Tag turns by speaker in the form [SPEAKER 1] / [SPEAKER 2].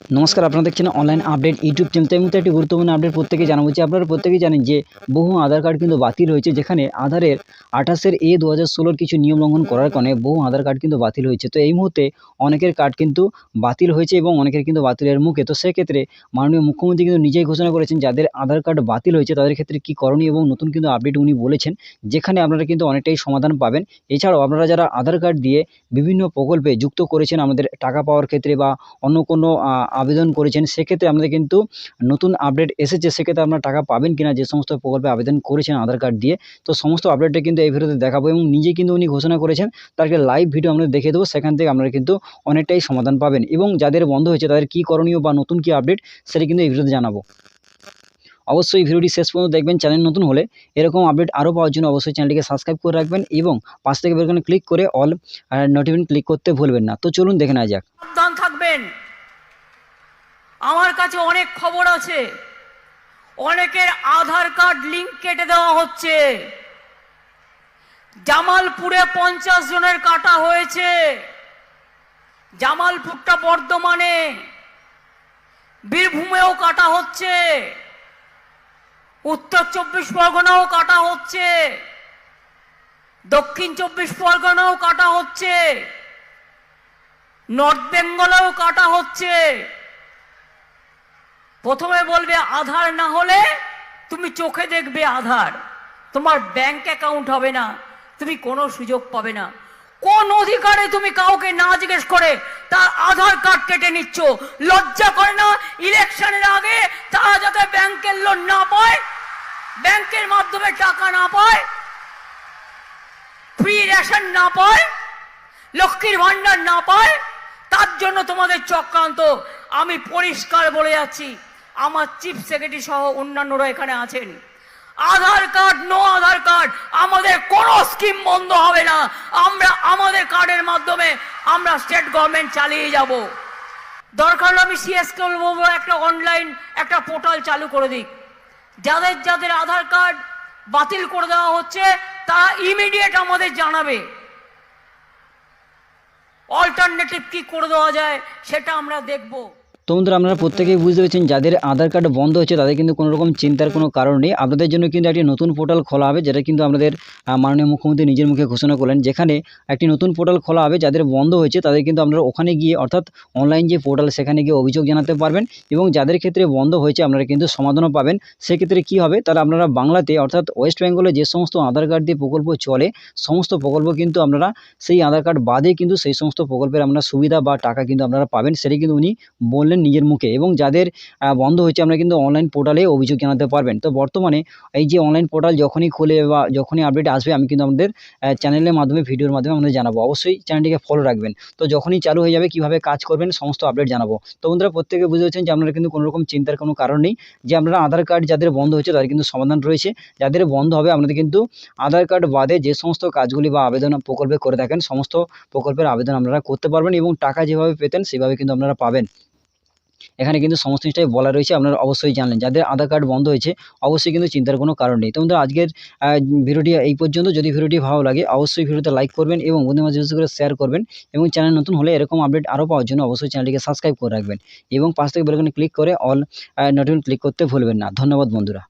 [SPEAKER 1] নমস্কার, আপনারা দেখছেন অনলাইন আপডেট ইউটিউব চ্যানেল তো এই মুহূর্তে একটি গুরুত্বপূর্ণ আপডেট প্রত্যেকে জানাব যে আপনারা প্রত্যেকেই জানেন যে বহু আধার কার্ড কিন্তু বাতিল হয়েছে, যেখানে আধারের আঠাশের এ দু হাজার ষোলোর কিছু নিয়ম লঙ্ঘন করার কারণে বহু আধার কার্ড কিন্তু বাতিল হয়েছে। তো এই মুহূর্তে অনেকের কার্ড কিন্তু বাতিল হয়েছে এবং অনেকের কিন্তু বাতিলের মুখে। তো সেক্ষেত্রে মাননীয় মুখ্যমন্ত্রী কিন্তু নিজেই ঘোষণা করেছেন, যাদের আধার কার্ড বাতিল হয়েছে তাদের ক্ষেত্রে কী করণীয় এবং নতুন কিন্তু আপডেট উনি বলেছেন, যেখানে আপনারা কিন্তু অনেকটাই সমাধান পাবেন। এছাড়াও আপনারা যারা আধার কার্ড দিয়ে বিভিন্ন প্রকল্পে যুক্ত করেছেন আমাদের টাকা পাওয়ার ক্ষেত্রে বা অন্য কোনো আবেদন করেছেন, সেক্ষেত্রে আমাদের কিন্তু নতুন আপডেট এসেছে, সেক্ষেত্রে আপনারা টাকা পাবেন কিনা যে সমস্ত প্রকল্পে আবেদন করেছেন আধার কার্ড দিয়ে। তো সমস্ত আপডেটটা কিন্তু এই ভিডিওতে দেখাবো এবং নিজে কিন্তু উনি ঘোষণা করেছেন তারকে লাইভ ভিডিও আমরা দেখে দেবো, সেখান থেকে আপনারা কিন্তু অনেকটাই সমাধান পাবেন এবং যাদের বন্ধ হয়েছে, তাদের কী করণীয় বা নতুন কী আপডেট সেটা কিন্তু এই ভিডিওতে জানাব। অবশ্যই ভিডিওটি শেষ পর্যন্ত দেখবেন, চ্যানেল নতুন হলে এরকম আপডেট আরও পাওয়ার জন্য অবশ্যই চ্যানেলটিকে সাবস্ক্রাইব করে রাখবেন এবং পাশ থেকে বেরোখানে ক্লিক করে অল নোটিফিকেশন ক্লিক করতে ভুলবেন না। তো চলুন দেখে নেওয়া যাক।
[SPEAKER 2] থাকবেন। আমার কাছে অনেক খবর আছে। অনেকের আধার কার্ড লিঙ্ক কেটে দেওয়া হচ্ছে। জামালপুরে পঞ্চাশ জনের কাটা হয়েছে। জামালপুরটা বর্ধমানে। বীরভূমেও কাটা হচ্ছে। উত্তর চব্বিশ পরগনাও কাটা হচ্ছে। দক্ষিণ চব্বিশ পরগনাও কাটা হচ্ছে। নর্থ বেঙ্গলেও কাটা হচ্ছে। প্রথমে বলবে আধার না হলে তুমি চোখে দেখবে আধার। তোমার ব্যাংক অ্যাকাউন্ট হবে না, তুমি কোনো সুযোগ পাবে না। কোন অধিকারে তুমি কাউকে না জিজ্ঞেস করে তার আধার কার্ড কেটে নিচ্ছ? লজ্জা করে না? ইলেকশনের আগে তারা যাতে ব্যাংকের লোন না পায় ব্যাংকের মাধ্যমে টাকা না পায় ফ্রি রেশন না পায়, লক্ষ্মীর ভান্ডার না পায়, তার জন্য তোমাদের চক্রান্ত। আমি পরিষ্কার বলে যাচ্ছি আমার চিফ সেক্রেটারি সহ অন্যান্যরা এখানে আছেন। Aadhaar card, no Aadhaar card, আমাদের কোনো স্কিম বন্ধ হবে না। আমরা, আমাদের কার্ডের মাধ্যমে আমরা স্টেট গভর্নমেন্ট চালিয়ে যাব। দরকার হলে আমি সিএসকে বলব, একটা অনলাইন, একটা পোর্টাল চালু করে দিক। যাদের যাদের আধার কার্ড বাতিল করে দেওয়া হচ্ছে, তারা ইমিডিয়েট আমাদের জানাবে। অল্টারনেটিভ কি করে দেওয়া যায়, সেটা আমরা দেখব।
[SPEAKER 1] তো বন্ধুরা, আপনারা প্রত্যেকেই বুঝতে পেরেছেন, যাদের আধার কার্ড বন্ধ হচ্ছে তাদের কিন্তু কোনো রকম চিন্তার কোনো কারণ নেই। আপনাদের জন্য কিন্তু একটি নতুন পোর্টাল খোলা হবে, যেটা কিন্তু আমাদের মাননীয় মুখ্যমন্ত্রী নিজের মুখে ঘোষণা করলেন। যেখানে একটি নতুন পোর্টাল খোলা হবে, যাদের বন্ধ হয়েছে, তাদের কিন্তু আপনারা ওখানে গিয়ে, অর্থাৎ অনলাইন যে পোর্টাল, সেখানে গিয়ে অভিযোগ জানাতে পারবেন এবং যাদের ক্ষেত্রে বন্ধ হয়েছে, আপনারা কিন্তু সমাধানও পাবেন। সেক্ষেত্রে কী হবে? তারা আপনারা বাংলাতে, অর্থাৎ ওয়েস্ট বেঙ্গলে যে সমস্ত আধার কার্ড দিয়ে প্রকল্প চলে, সমস্ত প্রকল্প কিন্তু আপনারা সেই আধার কার্ড বাদে কিন্তু সেই সমস্ত প্রকল্পের আপনারা সুবিধা বা টাকা কিন্তু আপনারা পাবেন, সেটা কিন্তু উনি বললেন নিজের মুখে এবং যাদের বন্ধ হয়েছে আপনারা কিন্তু অনলাইন পোর্টালে অভিযোগ জানাতে পারবেন। তো বর্তমানে এই যে অনলাইন পোর্টাল যখনই খুলে বা যখনই আপডেট আসবে আমি কিন্তু আমাদের চ্যানেলের মাধ্যমে ভিডিওর মাধ্যমে আমাদের জানাব। অবশ্যই চ্যানেলটিকে ফলো রাখবেন। তো যখনই চালু হয়ে যাবে, কীভাবে কাজ করবেন, সমস্ত আপডেট জানাব। তো বন্ধুরা, প্রত্যেকে পারছেন যে আপনারা কিন্তু কোনো রকম চিন্তার কোনো কারণ নেই যে আপনারা আধার কার্ড যাদের বন্ধ হয়েছে তাদের কিন্তু সমাধান রয়েছে। যাদের বন্ধ হবে আপনাদের কিন্তু আধার কার্ড বাদে যে সমস্ত কাজগুলি বা আবেদন প্রকল্পে করে থাকেন, সমস্ত প্রকল্পের আবেদন আপনারা করতে পারবেন এবং টাকা যেভাবে পেতেন সেভাবে কিন্তু আপনারা পাবেন। এখানে কিন্তু সমস্ত জিনিসটাই বলা রয়েছে, আপনারা অবশ্যই জানলেন। যাদের আধার কার্ড বন্ধ হয়েছে, অবশ্যই কিন্তু চিন্তার কোনো কারণ নেই। তো বন্ধুরা, আজকের ভিডিওটি এই পর্যন্ত। যদি ভিডিওটি ভালো লাগে, অবশ্যই ভিডিওতে লাইক করবেন এবং বন্ধু মাঝে করে শেয়ার করবেন এবং চ্যানেল নতুন হলে এরকম আপডেট আরও পাওয়ার জন্য অবশ্যই চ্যানেলটিকে সাবস্ক্রাইব করে রাখবেন এবং পাশ থেকে বেলকনে ক্লিক করে অল নোটিফিকেশন ক্লিক করতে ভুলবেন না। ধন্যবাদ বন্ধুরা।